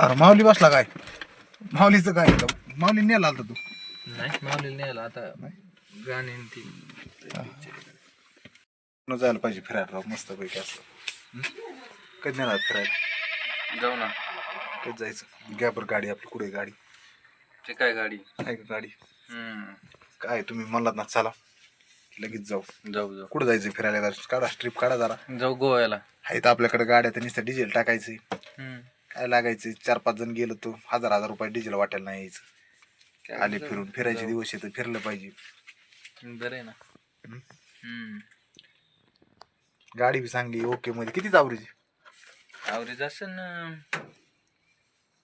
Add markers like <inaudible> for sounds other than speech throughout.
अरे माऊली बसला काय? माऊलीचं काय? माऊली नेला आलता तू. नाही मावलेलं नाही आला आता गाणे आणि ती. न जायला पाहिजे फिरायला राव मस्त पैकी असं. हं? कधी नेणार फिरायला? जाऊ ना. कधी जायचं? घ्या बरं गाडी आपली कुठे गाडी? ते काय गाडी? आहे का गाडी? हम्म. काय तुम्ही म्हणलात ना चला. लगेच जाऊ. जाऊ जाऊ. कुठं जायचं फिरायला? जरा काढा ट्रिप काढा जरा. जाऊ गोव्याला. आहे तर आपल्याकडे गाड्या तर नुसतं डिझेल टाकायचं हम्म. काय लागायचं? चार पाच जण गेलो तो हजार हजार रुपये डिझेल वाटायला नाही यायचं. आले फिरून फिरायचे दिवस येतं फिरलं पाहिजे. बरं आहे ना. हम्म. हम्म. गाडी बी चांगली ओके मध्ये. किती चावरीची आवरेज असेल ना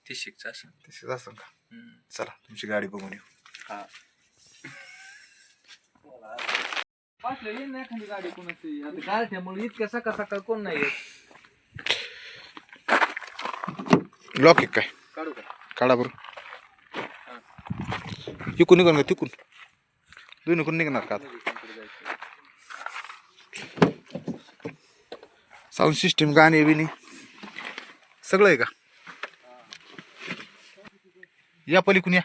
तीसशेच असेल. तसेच असं का? हम्म. चला तुमची गाडी बघून येऊ. हा. एखादी गाडी कोणाची. आता गारठ्यामुळे इतक्या सकाळ सकाळ कोण नाही येत. लॉक एक काय? काढू का? काढा बरं. इकून निघून का तिकून? दोन्ही कोण निघणार का साऊंड सिस्टीम गाणे बिणे. सगळं आहे का? या पलीकडून या.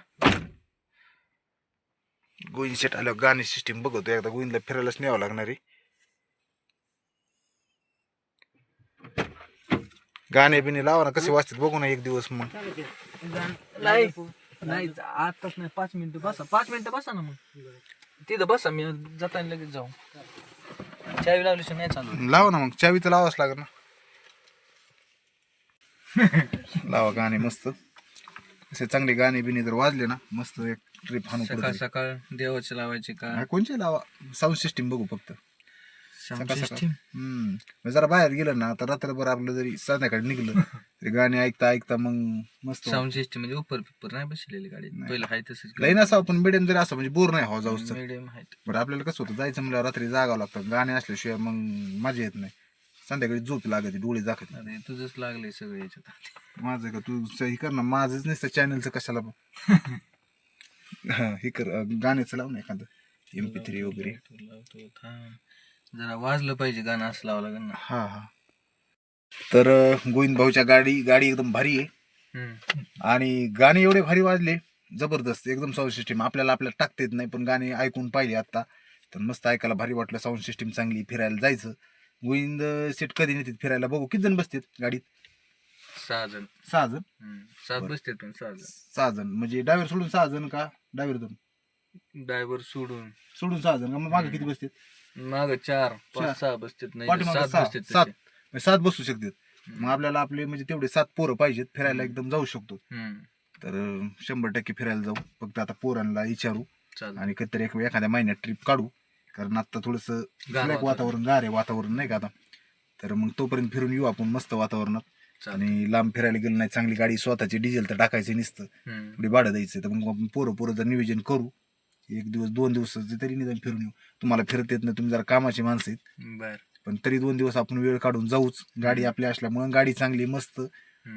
गोविंद सेट आल्यावर गाणे सिस्टीम बघतो. एकदा गोविंदला फिरायलाच न्यावं लागणार आहे. गाणे बिणे लावा ना कसे वाचतात बघू ना एक दिवस मग. नाही नाही आताच नाही पाच मिनिटं बसा पाच मिनिटं बसा ना मग. तिथं बसा मी जाताना लगेच जाऊ. चावी लावली नाही चालू लावा ना मग चावी तर लावाच लागेल ना. <laughs> लावा गाणे मस्त. असे चांगले गाणे बिणे जर वाजले ना मस्त एक ट्रिप हाणू सकाळ. सकाळ देवाचे लावायचे का? हा, कोणचे लावा? साऊंड सिस्टीम बघू फक्त. सकाळ सकाळ. system? हम्म. मग जरा बाहेर गेलं ना तर रात्रभर आपलं जरी संध्याकाळी निघलं <laughs> तरी गाणे ऐकता ऐकता मग मस्त साऊंड सिस्टम म्हणजे उपर पिपर नाही बसलेली गाडी. पहिलं हाय तसंच लई नसावं पण मिडियम जरी असं म्हणजे बोर नाही हो जाऊस तर. मिडियम आहेत बरं आपल्याला कसं होतं जायचं म्हणलं रात्री जागावं लागतं गाणे असल्याशिवाय मग मजा येत नाही. संध्याकाळी झोप लागते डोळे जाखत अरे तुझंच लागले सगळे याच्यात. माझं का तू स- हे कर ना माझंच नसतं चॅनलचं कशाला पण. <laughs> हा, हे कर अं, गाण्याचं लाव ना एखादं. एम पी थ्री वगैरे. थांब. जरा वाजलं पाहिजे गाणं असं लावं लागेल ना. हा हा. तर गोविंद भाऊच्या गाडी गाडी एकदम भारी आहे. हम्म. आणि गाणे एवढे भारी वाजले जबरदस्त एकदम साऊंड सिस्टीम आपल्याला आपल्याला टाकता येत नाही पण गाणे ऐकून पाहिले आता. तर मस्त ऐकायला भारी वाटलं साऊंड सिस्टीम चांगली फिरायला जायचं. गोविंद सेट कधी नेतात फिरायला? बघू किती जण बसतात गाडीत? सहा जण. सहा जण? हम्म. सात बसते पण सहा जण. सहा जण. म्हणजे डायव्हर सोडून सहा जण का? डायव्हर दोन? ड्रायव्हर सोडून. सोडून सहा जण मग मागे किती बसतात? माग चार चार. पाच सहा बसतात नाही पाठीमागं सात सहा. बसतात सात. तसे. म्हणजे सात बसू शकतात. मग आपल्याला आपले म्हणजे तेवढे सात पोरं पाहिजेत फिरायला एकदम जाऊ शकतो. हम्म. तर अं, शंभर टक्के फिरायला जाऊ. फक्त आता पोरांना विचारू आणि कधीतरी एक एखाद्या महिन्यात ट्रिप काढू. कारण आता थोडस गार वातावरण. गार आहे वातावरण नाही का आता? तर मग तोपर्यंत फिरून येऊ आपण मस्त वातावरणात. आणि लांब फिरायला गेलं नाही चांगली गाडी स्वतःची डिझेल तर टाकायचं नसतं. हम्म. थोडी भाडं द्यायचं तर मग आपण पोरं पोरं जर नियोजन करू एक दिवस दोन दिवस तरी निदान फिरून येऊ. तुम्हाला फिरत येत नाही तुम्ही जरा कामाची माणसं आहेत. बर. पण तरी दोन दिवस आपण वेळ काढून जाऊच. गाडी आपली असल्यामुळे गाडी चांगली मस्त.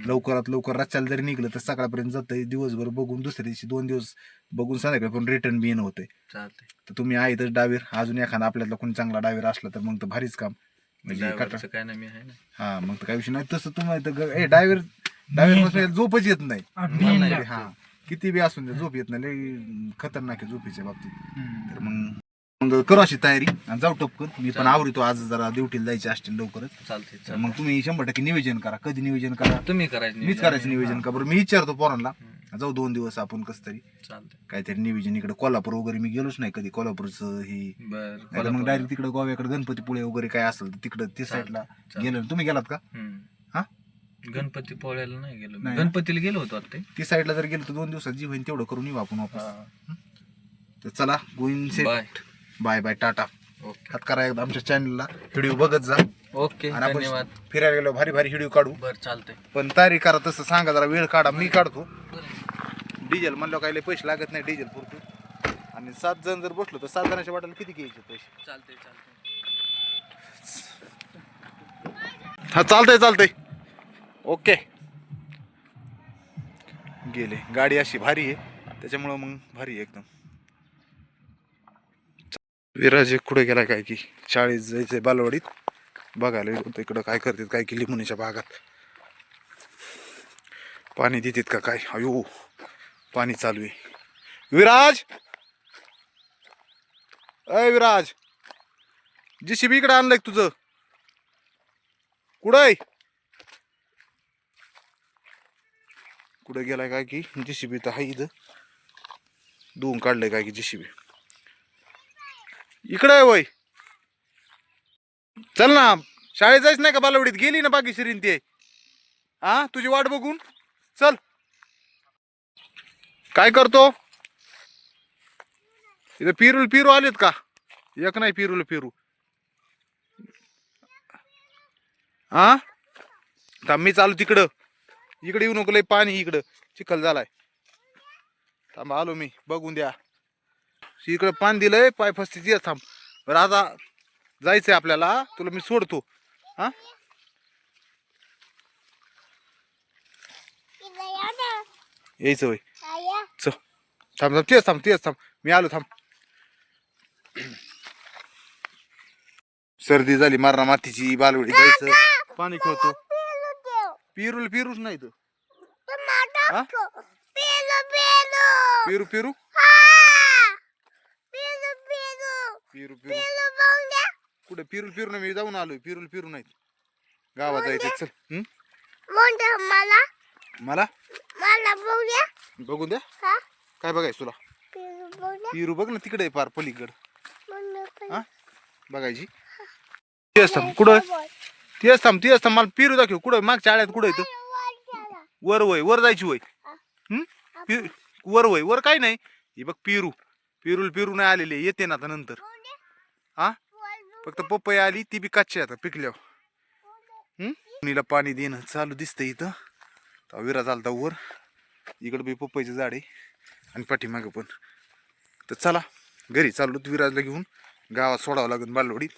लवकरात लवकर रातच्याला जरी निघलं तर सकाळपर्यंत जातं दिवसभर बघून दुसऱ्या दिवशी दोन दिवस बघून संध्याकाळी पण रिटर्न बी येणं होतंय. चालतंय. तर तुम्ही आहे तर डावीर. अजून एखादा आपल्यातला कोणी चांगला डावीर असला तर मग तर भारीच काम. म्हणजे ड्रायव्हरचं कटा काय नाही मी आहे ना. हा मग तर काही विषय नाही. तसं तुम्ही तर ग- ए डायव्हर डायव्हर झोपच येत नाही. मला नाही. हा. किती बी असून दे, झोप येत नाही लई खतरनाक आहे झोपेच्या बाबतीत. तर मग मग करू अशी तयारी आणि जाऊ टपकन. मी पण आवडतो आज जरा ड्युटीला जायचे असतील लवकरच. तर चालतंय. मग तुम्ही शंभर टक्के नियोजन करा. कधी नियोजन करा? तुम्ही करायचं मीच करायचं नियोजन का बरं? मी विचारतो पोरांना. जाऊ दोन दिवस आपण कस तरी. काहीतरी नियोजन इकडे कोल्हापूर वगैरे मी गेलोच नाही कधी. कोल्हापूरचं ही. बर मग डायरेक्ट तिकडे गोव्याकडे गणपतीपुळे वगैरे काय असेल तर तिकडे ते साईडला गेलो. तुम्ही गेलात का? गणपती पोळ्याला नाही गेलो नाही. गणपतीला गेलो होतो आता ती साईडला जर गेलो तर दोन दिवसात जी होईल तेवढं करून येऊ आपण वापस. हा. तर चला Govind set. Bye. Bye bye tata. Okay. हात करा एकदा आमच्या चॅनलला व्हिडिओ बघत जा. ओके आणि धन्यवाद. आपण फिरायला गेलो भारी भारी व्हिडिओ काढू. बर चालतंय. पण तयारी करा तसं सांगा जरा वेळ काढा मी काढतो. डिझेल म्हणलं काही लय पैसे लागत नाही डिझेल पुरतो. आणि सात जण जर बसलो तर सात जणांच्या वाटायला किती घ्यायचे पैसे? चालतंय चालतंय. हा चालतंय चालतंय. ओके. गेले. गाडी अशी भारी आहे. त्याच्यामुळं मग भारी आहे एकदम. विराज एक कुठे गेला काय की? शाळेत जायचे बालवाडीत. बघायला होतं इकडं काय करतात काय की लिमुनीच्या भागात पाणी देतात का काय? अयो पाणी चालू आहे. विराज! अय विराज! जी शिबी इकडे आणलंय तुझं? कुठं आहे? कुठं गेलाय काय की? जे सी बी तर आहे इथं. धुवून काढलंय काय की जे सी बी इकडं आहे वय. चल ना शाळेत जायच नाही का बालवडीत? गेली ना बाकी शिरीन ते. हा तुझी वाट बघून? चल. काय करतो? इथं पिरूल पिरू आलेत का? एक नाही पिरूल पिरू. हा थांब मी चालू तिकडं. इकडे येऊ नको लय पाणी इकडं. चिखल झालाय. थांब आलो मी. बघून द्या. इकडं पाणी दिलंय पाय फसते तिथं थांब. बरं आता जायचंय आपल्याला. तुला मी सोडतो. हा? यायचं वय. च थांब थांब तेच थांब तेच थांब. मी आलो थांब. सर्दी झाली मारणा मातीची बालवडी जायचं. पाणी खेळतो. पिरूल पिरूच नाही तर हा? पिरू पिरू! पिरू पिरू? कुठे? पिरूल पिरू नाही मी जाऊन आलोय. पिरूल पिरू नाहीत. गावात जायचं चल? मला. मला? मला बघूया बघून द्या. हा? काय बघायचं तुला? बघूया पिरू बघ ना तिकडे आहे पार पलीकड. हा? बघायची. कुठं? तेच थांब तेच थांब. मला पिरू दाखव. कुठं मागच्या आळ्यात कुठं येतं वर वय वर जायची वय? पि- वर वय. वर काय नाही. हे बघ पिरू. पिरूल पिरू नाही आलेले. येते ना आता नंतर. हा? फक्त पपई आली ती बी कच्ची आता पिकल्यावर. हं? नीला पाणी देणं चालू दिसतंय इथं. विरा चालता वर. इकडं बी पपईचं झाड आहे. आणि पाठीमागं पण. तर चला घरी चाललो विराजला घेऊन. गावात सोडावं लागेल बालवडीत.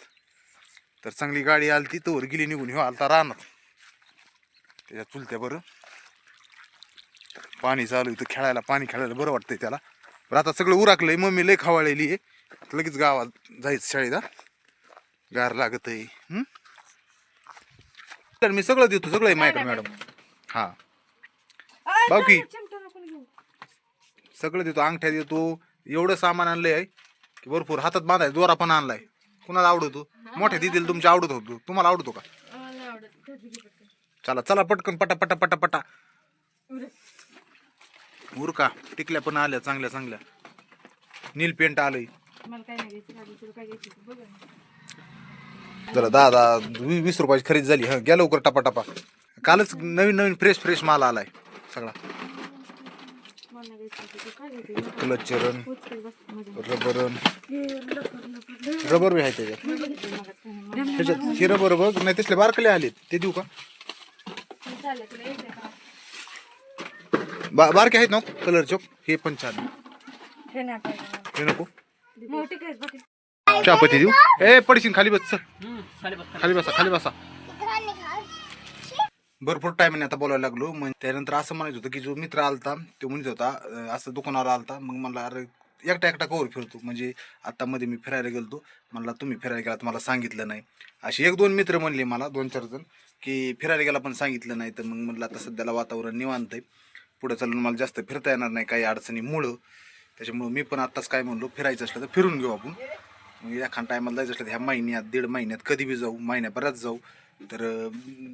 तर चांगली गाडी आली ती तोवर गेली निघून. ह्यो आलता रानात. त्याच्या चुलत्या बरं. पाणी चालू इथं खेळायला पाणी खेळायला बरं वाटतंय त्याला. पण आता सगळं उराकलंय मम्मी लय खावाळलेली आहे. लगेच गावात जायचं शाळेत हा. गार लागत आहे तर मी सगळं देतो सगळं आहे माझ्याकडे मॅडम. हा. बाकी सगळं देतो अंगठ्या देतो. एवढं सामान आणलंय आहे की भरपूर हातात बांधाय दोरा पण आणलाय. कुणाला आवडतो? मोठ्या दिदीला तुमच्या आवडत होतो. तुम्हाला आवडतो का? चला चला पटकन पटा पटा पटा पटा. उरका. टिकल्या पण आल्या चांगल्या चांगल्या. नील पेंट आलंय. जरा दहा दहा वी- वीस रुपयाची खरेदी झाली. हा घ्या लवकर टपा टपा. कालच नवीन नवीन फ्रेश फ्रेश माल आलाय. सगळा. क्लच चरण रबरन रबर बी आहे त्याच्यात. त्याच्यात हे रबर बघ नाही तसले बारकले आलेत. ते देऊ का? बा बारके आहेत ना हो? Colour chalk. हे पण छान. हे नको. चहापत्ती देऊ. ए पडशीन खाली बस खाली बसा खाली बसा. भरपूर टाइम आता बोलायला लागलो. मग त्यानंतर असं म्हणायचं होतं की जो मित्र आलता तो म्हणत होता असं दुकानावर आलता. मग मला अरे एकटा एकटा कवर फिरतो. म्हणजे आता मध्ये मी फिरायला गेलो म्हणला तुम्ही फिरायला गेला मला सांगितलं नाही. असे एक दोन मित्र म्हणले मला दोन चार जण की फिरायला गेला पण सांगितलं नाही. तर मग म्हणलं आता सध्याला वातावरण निवांत आहे. पुढे चालून मला जास्त फिरता येणार नाही काही अडचणीमुळं त्याच्यामुळं मी पण आत्ताच काय म्हणलो फिरायचं असलं तर फिरून घेऊ आपण. मग एखाद टायमाला जायचं असलं तर ह्या महिन्यात दीड महिन्यात कधी बी जाऊ महिन्याभरात जाऊ. तर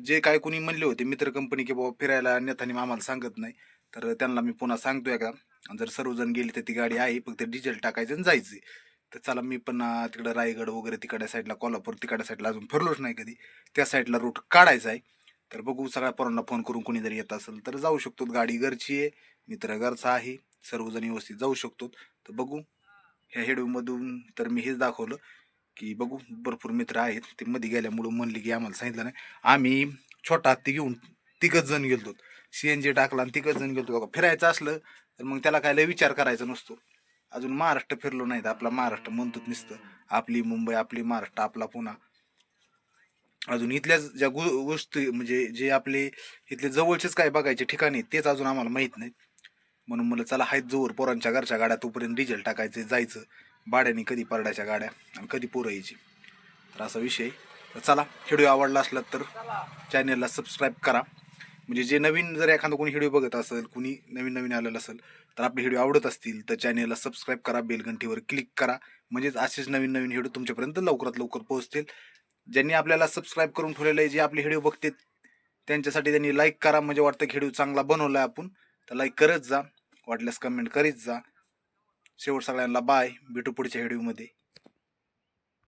जे काय कोणी म्हणले होते मित्र कंपनी की बाबा फिरायला नेतानी आम्हाला सांगत नाही. तर त्यांना मी पुन्हा सांगतो का जर सर्वजण गेले तर ती गाडी आहे फक्त डिझेल टाकायचं आणि जायचं तर चला मी पण तिकडं रायगड वगैरे तिकडच्या साईडला कोल्हापूर तिकडच्या साईडला अजून फिरलोच नाही कधी. त्या साईडला रूट काढायचा आहे. तर बघू सगळ्या पोरांना फोन करून कोणी जरी येत असेल तर जाऊ शकतो. गाडी घरची आहे मित्र घरचा आहे सर्वजण व्यवस्थित जाऊ शकतो. तर बघू ह्या हेडूमधून तर मी हेच दाखवलं की बघू भरपूर मित्र आहेत. ते मध्ये गेल्यामुळं म्हणले की आम्हाला सांगितलं नाही. आम्ही छोटा हत्ती घेऊन तिघच जण गेलतो. सी एन जी टाकला आणि तिघच जण गेलतो. बघा फिरायचं असलं तर मग त्याला काय लय विचार करायचा नसतो. अजून महाराष्ट्र फिरलो नाही तर आपला महाराष्ट्र म्हणतोच नसतं. आपली मुंबई आपली महाराष्ट्र आपला पुणा. अजून इथल्या ज्या गो गोष्टी म्हणजे जे आपले इथले जवळचेच काय बघायचे ठिकाणी आहेत, तेच अजून आम्हाला माहीत नाहीत. म्हणून मला चला हायत जोर पोरांच्या घरच्या गाड्या तोपर्यंत डिझेल टाकायचं जायचं. भाड्याने कधी परडायच्या गाड्या आणि कधी पोरं यायची. तर असा विषय तर चला व्हिडिओ आवडला असला तर चॅनेलला सबस्क्राईब करा. म्हणजे जे नवीन जर एखादा कोणी व्हिडिओ बघत असेल कुणी नवीन नवीन आलेलं असेल तर आपले व्हिडिओ आवडत असतील तर चॅनेलला सबस्क्राईब करा बेलघंटीवर क्लिक करा. म्हणजेच असेच नवीन नवीन व्हिडिओ तुमच्यापर्यंत लवकरात लवकर पोहोचतील. ज्यांनी आपल्याला सबस्क्राईब करून ठेवलेलं आहे जे आपले व्हिडिओ बघते त्यांच्यासाठी त्यांनी लाईक करा. म्हणजे वाटतं की व्हिडिओ चांगला बनवला आहे आपण तर लाईक करत जा. वाटल्यास कमेंट करीत जा. शेवट सगळ्यांना बाय भेटू पुढच्या व्हिडिओमध्ये